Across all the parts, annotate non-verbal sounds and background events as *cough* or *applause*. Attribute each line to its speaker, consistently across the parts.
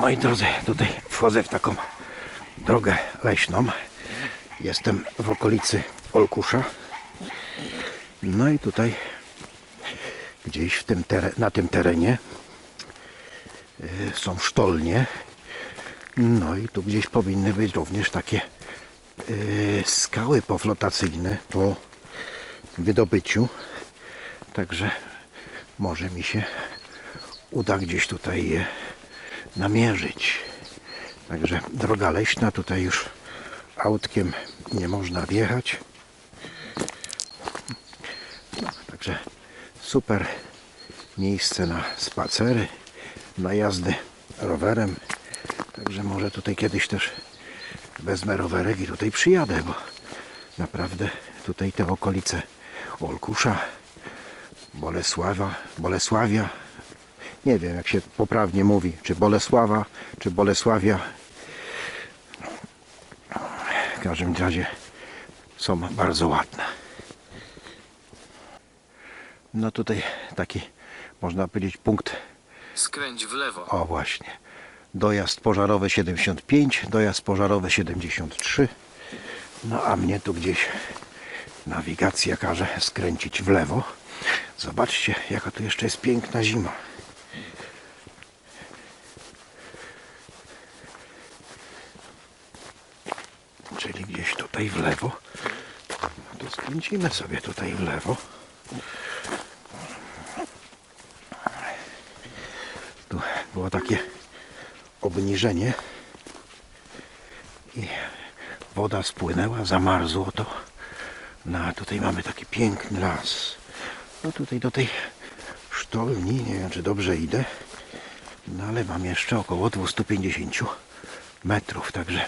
Speaker 1: Moi drodzy, tutaj wchodzę w taką drogę leśną. Jestem w okolicy Olkusza. No i tutaj gdzieś w tym na tym terenie y, są sztolnie. No i tu gdzieś powinny być również takie y, skały poflotacyjne po wydobyciu. Także może mi się uda gdzieś tutaj je namierzyć. Także droga leśna, tutaj już autkiem nie można wjechać. Także super miejsce na spacery, na jazdy rowerem. Także może tutaj kiedyś też wezmę rowerek i tutaj przyjadę, bo naprawdę tutaj te okolice Olkusza, Bolesława, Bolesławia, nie wiem jak się poprawnie mówi, czy Bolesława, czy Bolesławia. W każdym razie są bardzo ładne. No tutaj taki, można powiedzieć, punkt,
Speaker 2: Skręć w lewo.
Speaker 1: o właśnie, dojazd pożarowy 75, dojazd pożarowy 73. No a mnie tu gdzieś nawigacja każe skręcić w lewo. Zobaczcie, jaka tu jeszcze jest piękna zima. Czyli gdzieś tutaj w lewo. No to skręcimy sobie tutaj w lewo. Tu było takie obniżenie i woda spłynęła, zamarzło to. No a tutaj mamy taki piękny las. No tutaj do tej sztolni, nie wiem czy dobrze idę, no ale mam jeszcze około 250 metrów, także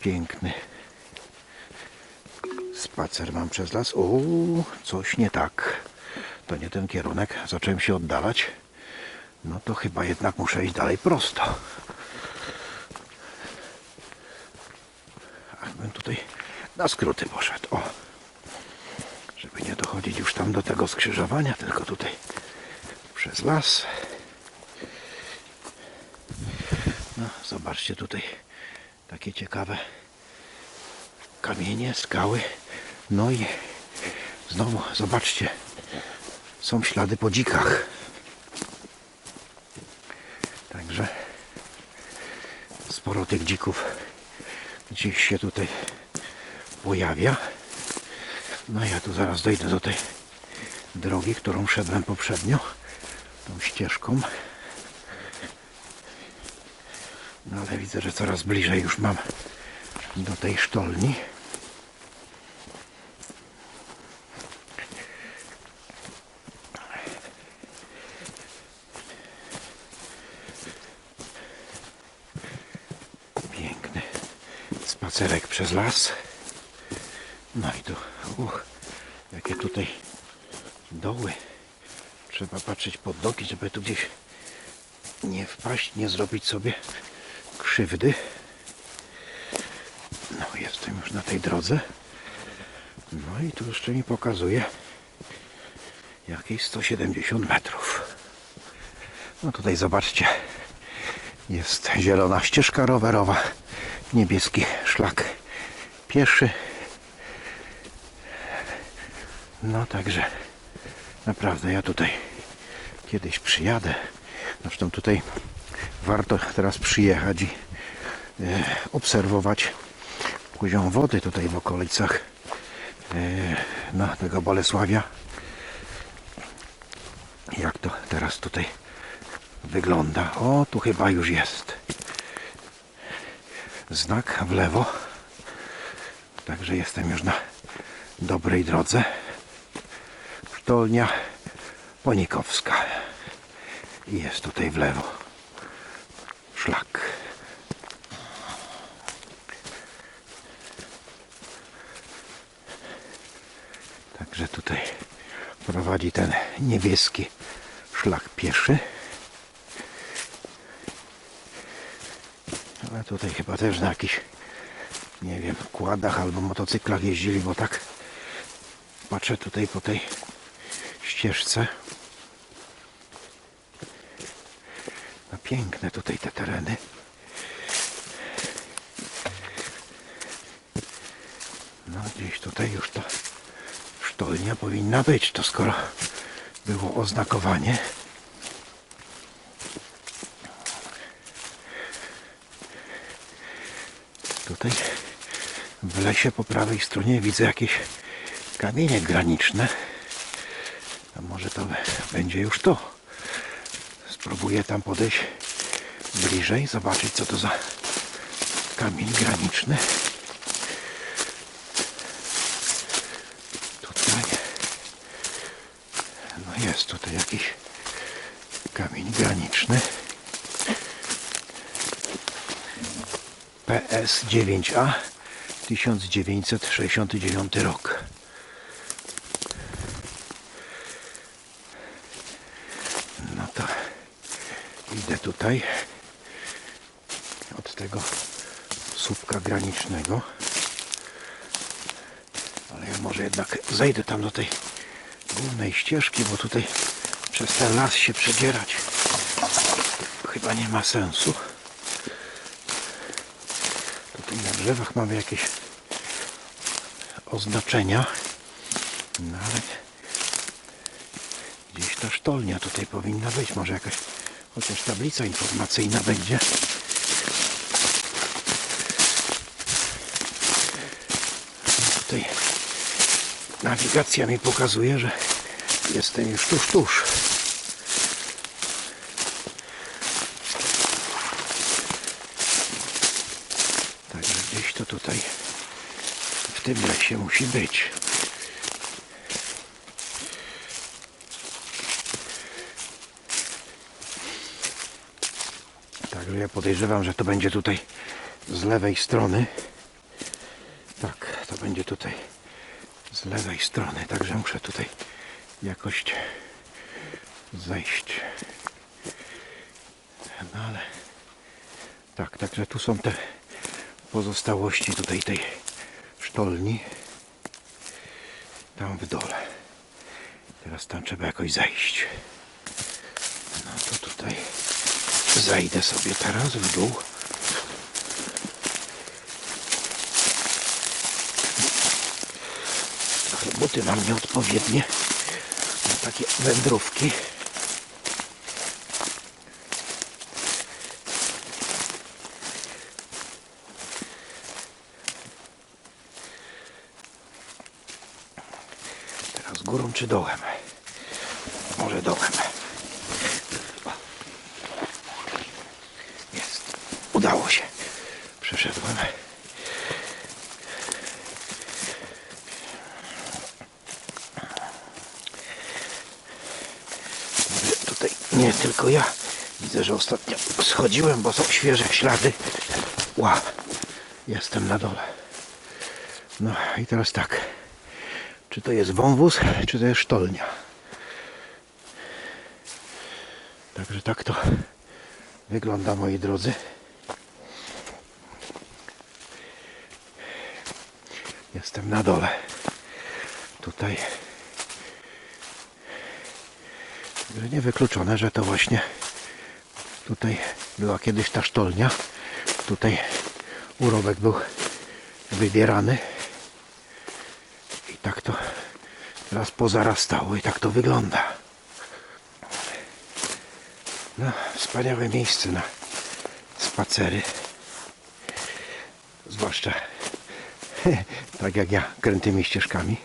Speaker 1: piękny spacer mam przez las. O, coś nie tak. To nie ten kierunek. Zacząłem się oddalać. No to chyba jednak muszę iść dalej prosto. Ach, bym tutaj na skróty poszedł. O. Żeby nie dochodzić już tam do tego skrzyżowania, tylko tutaj przez las. No, zobaczcie tutaj takie ciekawe kamienie, skały. No i znowu zobaczcie, są ślady po dzikach. Także sporo tych dzików gdzieś się tutaj pojawia. No ja tu zaraz dojdę do tej drogi, którą szedłem poprzednio, tą ścieżką. No ale widzę, że coraz bliżej już mam do tej sztolni. Piękny spacerek przez las. No i tu, uch, jakie tutaj doły. Trzeba patrzeć pod nogi, żeby tu gdzieś nie wpaść, nie zrobić sobie krzywdy. No, jestem już na tej drodze. No i tu jeszcze mi pokazuje jakieś 170 metrów. No tutaj zobaczcie, jest zielona ścieżka rowerowa, niebieski szlak pieszy. No także naprawdę ja tutaj kiedyś przyjadę. Zresztą tutaj warto teraz przyjechać i e, obserwować poziom wody tutaj w okolicach e, no, tego Bolesławia. Jak to teraz tutaj wygląda. O, tu chyba już jest znak w lewo. Także jestem już na dobrej drodze. Sztolnia Ponikowska. I jest tutaj w lewo szlak. Także tutaj prowadzi ten niebieski szlak pieszy. Ale tutaj chyba też na jakichś, nie wiem, kładach albo motocyklach jeździli, bo tak patrzę tutaj po tej ścieżce. piękne tutaj te tereny. No gdzieś tutaj już ta sztolnia powinna być, to skoro było oznakowanie. Tutaj w lesie po prawej stronie widzę jakieś kamienie graniczne. A może to będzie już to. Spróbuję tam podejść bliżej, zobaczyć co to za kamień graniczny. Tutaj. No jest tutaj jakiś kamień graniczny. PS 9A 1969 rok. No to idę tutaj od tego słupka granicznego. Ale ja może jednak zejdę tam do tej głównej ścieżki, bo tutaj przez ten las się przedzierać chyba nie ma sensu. Tutaj na drzewach mamy jakieś oznaczenia. No ale gdzieś ta sztolnia tutaj powinna być. Może jakaś chociaż tablica informacyjna będzie. Tutaj nawigacja mi pokazuje, że jestem już tuż, tuż. Także gdzieś to tutaj w tym lesie musi być. Także ja podejrzewam, że to będzie tutaj z lewej strony. Tak, to będzie tutaj z lewej strony. Także muszę tutaj jakoś zejść. No ale tak, także tu są te pozostałości tutaj tej sztolni. Tam w dole. Teraz tam trzeba jakoś zejść. No to tutaj zejdę sobie teraz w dół. Trochę buty mam nieodpowiednie na takie wędrówki. Teraz czy dołem? Może dołem. Jest. Udało się. Przeszedłem. Tutaj nie tylko ja. Widzę, że ostatnio schodziłem, bo są świeże ślady. Ła. Jestem na dole. No i teraz tak. Czy to jest wąwóz, czy to jest sztolnia? Także tak to wygląda, moi drodzy. Jestem na dole. Tutaj niewykluczone, że to właśnie tutaj była kiedyś ta sztolnia. Tutaj urobek był wybierany. I tak to teraz pozarastało i tak to wygląda. No, wspaniałe miejsce na spacery. Zwłaszcza *laughs* tak jak ja, krętymi ścieżkami.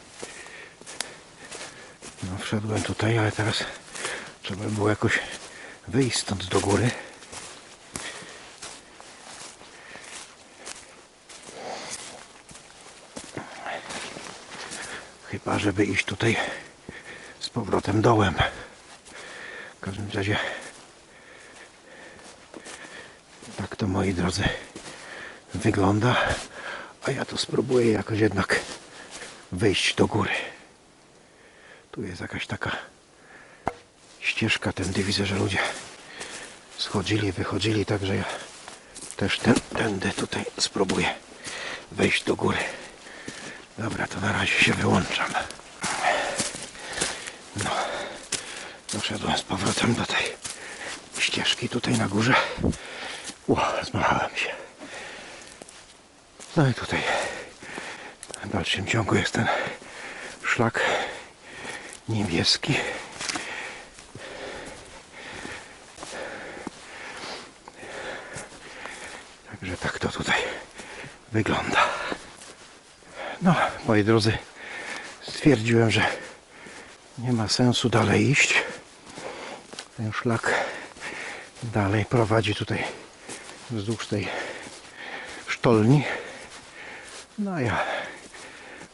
Speaker 1: No, wszedłem tutaj, ale teraz trzeba było jakoś wyjść stąd do góry. Chyba, żeby iść tutaj z powrotem dołem. W każdym razie tak to moi drodzy wygląda. A ja to spróbuję jakoś jednak wyjść do góry. Tu jest jakaś taka ścieżka tędy widzę, że ludzie schodzili, wychodzili, także ja też ten, tędy tutaj spróbuję wejść do góry. Dobra, to na razie się wyłączam. No, doszedłem z powrotem do tej ścieżki tutaj na górze. Ło, zmachałem się. No i tutaj w dalszym ciągu jest ten szlak niebieski. Także tak to tutaj wygląda. No, moi drodzy, stwierdziłem, że nie ma sensu dalej iść. Ten szlak dalej prowadzi tutaj wzdłuż tej sztolni. No a ja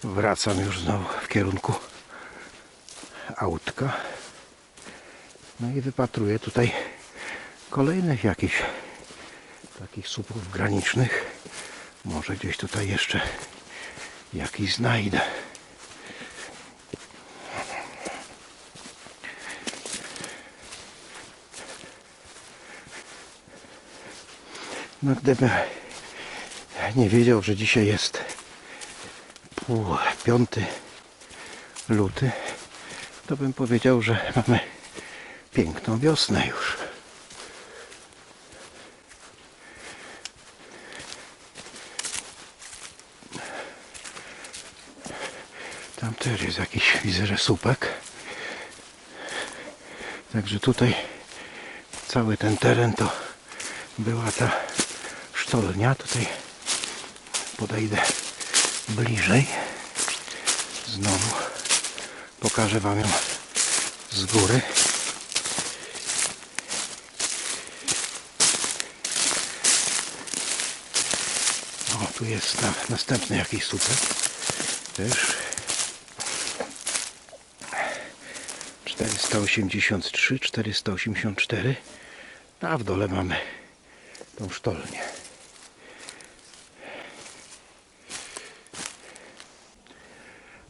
Speaker 1: wracam już znowu w kierunku autka. No i wypatruję tutaj kolejnych jakichś takich słupów granicznych. Może gdzieś tutaj jeszcze jakiś znajdę. No gdybym nie wiedział, że dzisiaj jest pół piąty luty, to bym powiedział, że mamy piękną wiosnę już. Tam też jest jakiś, widzę, że. Także tutaj cały ten teren to była ta sztolnia. Tutaj podejdę bliżej. Znowu pokażę Wam ją z góry. O, tu jest na, następny jakiś słupek. Też 483, 484. A w dole mamy tą sztolnię.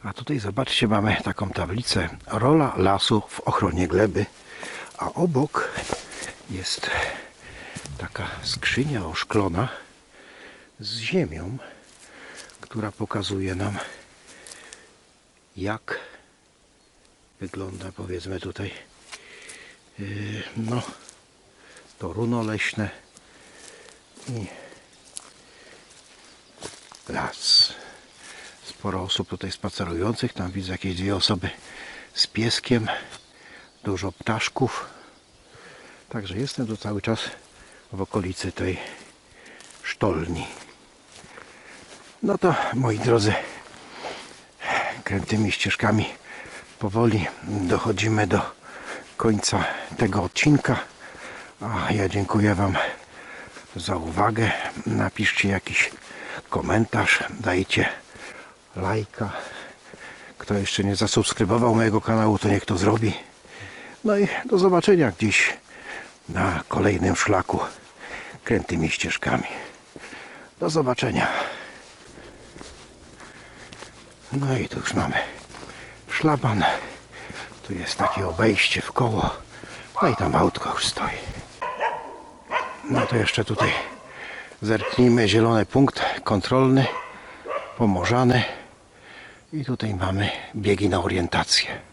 Speaker 1: A tutaj zobaczcie, mamy taką tablicę rola lasu w ochronie gleby, a obok jest taka skrzynia oszklona z ziemią, która pokazuje nam jak wygląda powiedzmy tutaj. Yy, no to runo leśne i las. Sporo osób tutaj spacerujących tam widzę jakieś dwie osoby z pieskiem dużo ptaszków. Także jestem tu cały czas w okolicy tej sztolni. No to moi drodzy krętymi ścieżkami powoli dochodzimy do końca tego odcinka. A ja dziękuję Wam za uwagę. Napiszcie jakiś komentarz, dajcie lajka. Kto jeszcze nie zasubskrybował mojego kanału, to niech to zrobi. No i do zobaczenia gdzieś na kolejnym szlaku krętymi ścieżkami. Do zobaczenia. No i tu już mamy szlaban. Tu jest takie obejście w koło. No i tam autko już stoi. No to jeszcze tutaj zerknijmy. Zielony punkt kontrolny, pomorzany. I tutaj mamy biegi na orientację.